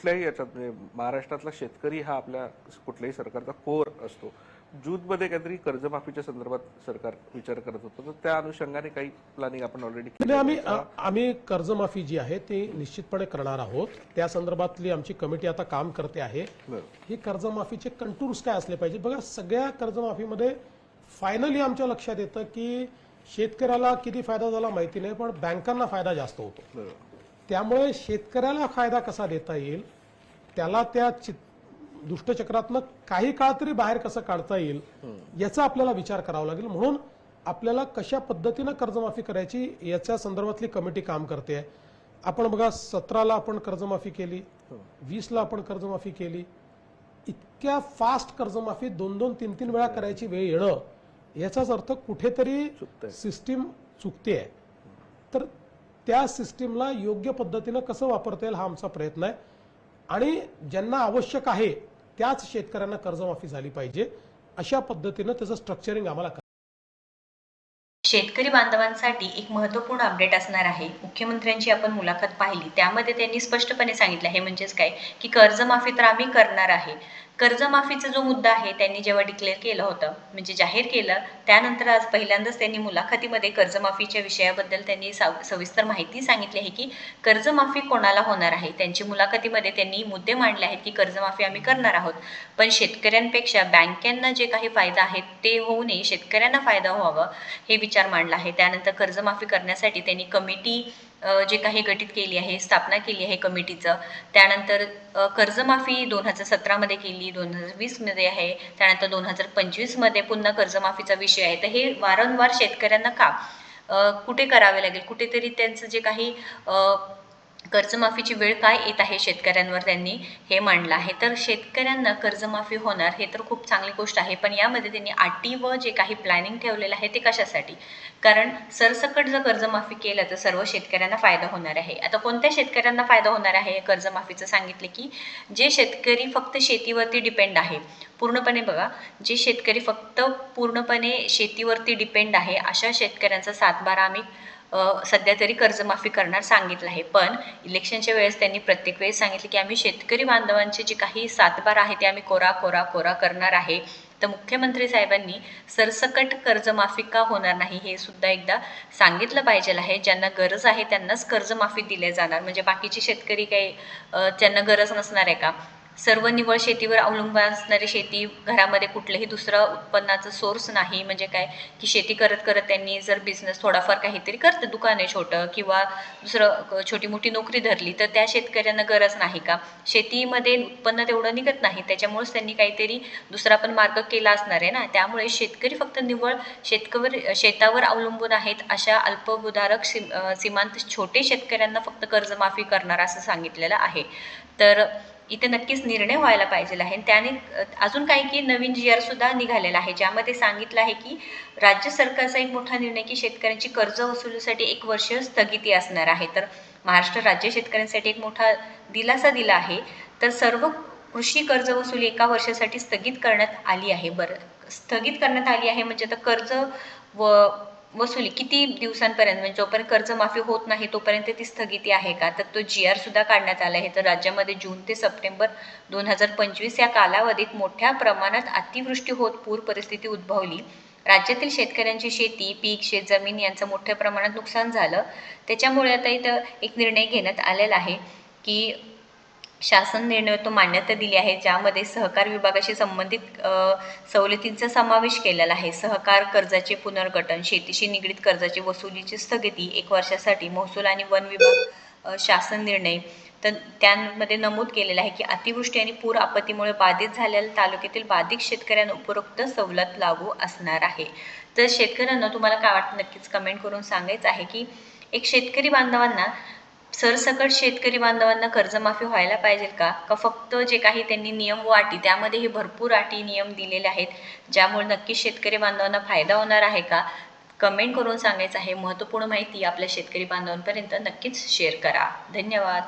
कुठल्याही याच्यात म्हणजे महाराष्ट्रातला शेतकरी हा आपल्या कुठल्याही सरकारचा कोर असतो. जूनमध्ये काहीतरी कर्जमाफीच्या संदर्भात सरकार विचार करत होतं. तर त्या अनुषंगाने काही प्लॅनिंग आपण ऑलरेडी म्हणजे आम्ही आम्ही कर्जमाफी जी आहे ती निश्चितपणे करणार आहोत. त्या संदर्भातली आमची कमिटी आता काम करते आहे. ही कर्जमाफीचे कंटूर्स काय असले पाहिजे बघा सगळ्या कर्जमाफीमध्ये फायनली आमच्या लक्षात येतं की शेतकऱ्याला किती फायदा झाला माहिती नाही पण बँकांना फायदा जास्त होतो. त्यामुळे शेतकऱ्याला फायदा कसा देता येईल? त्याला त्या दुष्टचक्रातनं काही काळ तरी बाहेर कसं काढता येईल? याचा आपल्याला विचार करावा लागेल. म्हणून आपल्याला कशा पद्धतीनं कर्जमाफी करायची याच्या संदर्भातली कमिटी काम करते. आपण बघा सतराला आपण कर्जमाफी केली वीसला आपण कर्जमाफी केली. इतक्या फास्ट कर्जमाफी दोन दोन तीन तीन वेळा करायची वेळ येणं याचाच अर्थ कुठेतरी. सिस्टीम चुकते. आहे तर त्या सिस्टीमला योग्य पद्धतीनं कसं वापरता येईल हा आमचा प्रयत्न आहे. आणि ज्यांना आवश्यक आहे त्याच शेतकऱ्यांना कर्जमाफी झाली पाहिजे. अशा पद्धतीनं त्याचं स्ट्रक्चरिंग आम्हाला शेतकरी बांधवांसाठी एक महत्त्वपूर्ण अपडेट असणार आहे. मुख्यमंत्र्यांची आपण मुलाखत पाहिली. त्यामध्ये त्यांनी स्पष्टपणे सांगितलं हे म्हणजेच काय? की कर्जमाफी तर आम्ही करणार आहे. कर्जमाफीचा जो मुद्दा आहे त्यांनी जेव्हा डिक्लेअर केलं होतं म्हणजे जाहीर केलं त्यानंतर आज पहिल्यांदाच त्यांनी मुलाखतीमध्ये कर्जमाफीच्या विषयाबद्दल त्यांनी साव- सविस्तर माहिती सांगितली आहे की कर्जमाफी कोणाला होणार आहे? त्यांची मुलाखतीमध्ये त्यांनी मुद्दे मांडले आहेत की कर्जमाफी आम्ही करणार आहोत. पण शेतकऱ्यांपेक्षा बँकांना जे काही फायदा आहे ते होऊ नये शेतकऱ्यांना फायदा व्हावा हे विचार मांडला आहे. त्यानंतर कर्जमाफी करण्यासाठी त्यांनी कमिटी जे काही गठीत केली आहे स्थापना केली आहे कमिटीचं त्यानंतर कर्जमाफी दोन हजार सतरामध्ये केली दोन हजार वीसमध्ये आहे त्यानंतर दोन हजार पंचवीसमध्ये पुन्हा कर्जमाफीचा विषय आहे. तर हे वारंवार शेतकऱ्यांना का कुठे करावे लागेल? कुठेतरी त्यांचं जे काही कर्जमाफीची वेळ काय येत आहे शेतकऱ्यांवर त्यांनी हे मांडलं आहे. तर शेतकऱ्यांना कर्जमाफी होणार हे तर खूप चांगली गोष्ट आहे. पण यामध्ये त्यांनी अटी व जे काही प्लॅनिंग ठेवलेलं आहे ते कशासाठी? कारण सरसकट जर कर्जमाफी केलं तर सर्व शेतकऱ्यांना फायदा होणार आहे. आता कोणत्या शेतकऱ्यांना फायदा होणार आहे कर्जमाफीचं सांगितले की? जे शेतकरी फक्त शेतीवरती डिपेंड आहे. पूर्णपणे बघा जे शेतकरी फक्त पूर्णपणे शेतीवरती डिपेंड आहे अशा शेतकऱ्यांचा सातबारा आम्ही सध्या तरी कर्जमाफी करणार सांगितलं आहे. पण इलेक्शनच्या वेळेस त्यांनी प्रत्येक वेळेस सांगितलं की आम्ही शेतकरी बांधवांचे जे काही सातबार आहे ते आम्ही कोरा कोरा कोरा करणार आहे. तर मुख्यमंत्री साहेबांनी सरसकट कर्जमाफी का होणार नाही हे सुद्धा एकदा सांगितलं पाहिजे आहे. ज्यांना गरज आहे त्यांनाच कर्जमाफी दिले जाणार. म्हणजे बाकीचे शेतकरी काही त्यांना गरज नसणार आहे का? सर्व निवळ शेतीवर अवलंबून असणारी शेती घरामध्ये कुठलंही दुसरं उत्पन्नाचं सोर्स नाही. म्हणजे काय? की शेती करत करत त्यांनी जर बिझनेस थोडाफार काहीतरी करतं दुकान आहे छोटं किंवा दुसरं छोटी मोठी नोकरी धरली तर त्या शेतकऱ्यांना गरज नाही का? शेतीमध्ये उत्पन्न तेवढं निघत नाही. त्याच्यामुळेच त्यांनी काहीतरी दुसरा पण मार्ग केला असणार आहे ना? त्यामुळे शेतकरी फक्त निवळ शेतकवर शेतावर अवलंबून आहेत अशा अल्पभूधारक सीम सीमांत छोटे शेतकऱ्यांना फक्त कर्जमाफी करणार असं सांगितलेलं आहे. तर इथे नक्कीच निर्णय व्हायला पाहिजे आहे. आणि त्याने अजून काही की नवीन जी आर सुद्धा निघालेला आहे ज्यामध्ये सांगितलं आहे की राज्य सरकारचा एक मोठा निर्णय की शेतकऱ्यांची कर्ज वसुलीसाठी एक वर्ष स्थगिती असणार आहे. तर महाराष्ट्र राज्य शेतकऱ्यांसाठी एक मोठा दिलासा दिला आहे. तर सर्व कृषी कर्ज वसुली एका वर्षासाठी स्थगित करण्यात आली आहे. बरं स्थगित करण्यात आली आहे म्हणजे आता कर्ज व वसुली किती दिवसांपर्यंत म्हणजे जोपर्यंत कर्जमाफी होत नाही तोपर्यंत ती स्थगिती आहे का? तर तो जी आर सुद्धा काढण्यात आला आहे. तर राज्यामध्ये जून ते सप्टेंबर दोन हजार पंचवीस या कालावधीत मोठ्या प्रमाणात अतिवृष्टी होत पूर परिस्थिती उद्भवली. राज्यातील शेतकऱ्यांची शेती पीक शेतजमीन यांचं मोठ्या प्रमाणात नुकसान झालं. त्याच्यामुळे आता इथं एक निर्णय घेण्यात आलेला आहे की शासन निर्णय तो मान्यता दिली आहे ज्यामध्ये सहकार विभागाशी संबंधित सवलतींचा समावेश केलेला आहे. सहकार कर्जाचे पुनर्गठन शेतीशी निगडीत कर्जाची वसुलीची स्थगिती एक वर्षासाठी महसूल आणि वन विभाग शासन निर्णय तर त्यामध्ये नमूद केलेलं आहे की अतिवृष्टी आणि पूर आपत्तीमुळे बाधित झालेल्या तालुक्यातील बाधित शेतकऱ्यांना उपरोक्त सवलत लागू असणार आहे. तर शेतकऱ्यांना तुम्हाला काय वाटतं? नक्कीच कमेंट करून सांगायचं आहे की एक शेतकरी बांधवांना सरसकट शेतकरी बांधवांना कर्जमाफी व्हायला पाहिजे का? का फक्त जे काही त्यांनी नियम व अटी त्यामध्ये हे भरपूर अटी नियम दिलेले आहेत ज्यामुळे नक्कीच शेतकरी बांधवांना फायदा होणार आहे का? कमेंट करून सांगायचं आहे. महत्त्वपूर्ण माहिती आपल्या शेतकरी बांधवांपर्यंत नक्कीच शेअर करा. धन्यवाद.